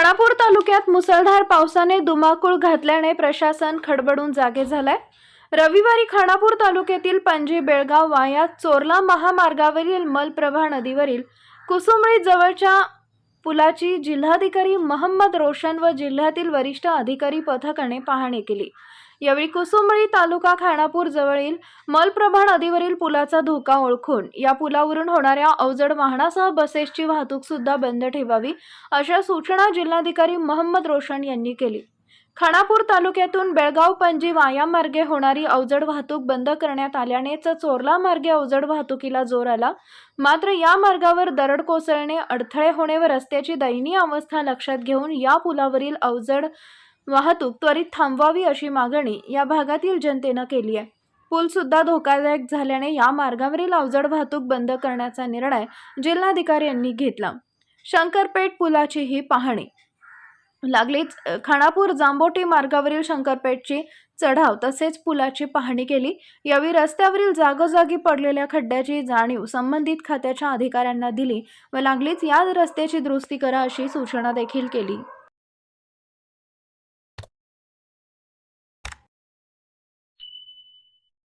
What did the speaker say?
खानापूर तालुक्यात मुसळधार पावसाने धुमाकूळ घातल्याने प्रशासन खडबडून जागे झालंय. रविवारी खानापूर तालुक्यातील पणजी बेळगाव वाया चोरला महामार्गावरील मलप्रभा नदीवरील कुसुमळी जवळच्या पुलाची जिल्हाधिकारी मोहम्मद रोशन व जिल्ह्यातील वरिष्ठ अधिकारी पथकाने पाहणी केली. यावेळी कुसुंबळी तालुका खानापूर जवळील मलप्रभा नदीवरील पुलाचा धोका ओळखून या पुलावरून होणाऱ्या अवजड वाहनासह बसेसची वाहतूक सुद्धा बंद ठेवावी अशा सूचना जिल्हाधिकारी मोहम्मद रोशन यांनी केली. खानापूर तालुक्यातून बेळगाव पणजी वायामार्गे होणारी अवजड वाहतूक बंद करण्यात आल्यानेच चोरला मार्गे अवजड वाहतुकीला जोर आला. मात्र या मार्गावर दरड कोसळणे अडथळे होणे व रस्त्याची दयनीय अवस्था लक्षात घेऊन या पुलावरील अवजड वाहतूक त्वरित थांबवावी अशी मागणी या भागातील जनतेनं केली आहे. पूलसुद्धा धोकादायक झाल्याने या मार्गावरील अवजड वाहतूक बंद करण्याचा निर्णय जिल्हाधिकारी यांनी घेतला. शंकरपेठ पुलाची ही पाहणी. लागलीच खानापूर जांबोटी मार्गावरील शंकरपेठची चढाव तसेच पुलाची पाहणी केली. यावेळी रस्त्यावरील जागोजागी पडलेल्या खड्ड्याची जाणीव संबंधित खात्याच्या अधिकाऱ्यांना दिली व लागलीच या रस्त्याची दुरुस्ती करा अशी सूचना देखील केली.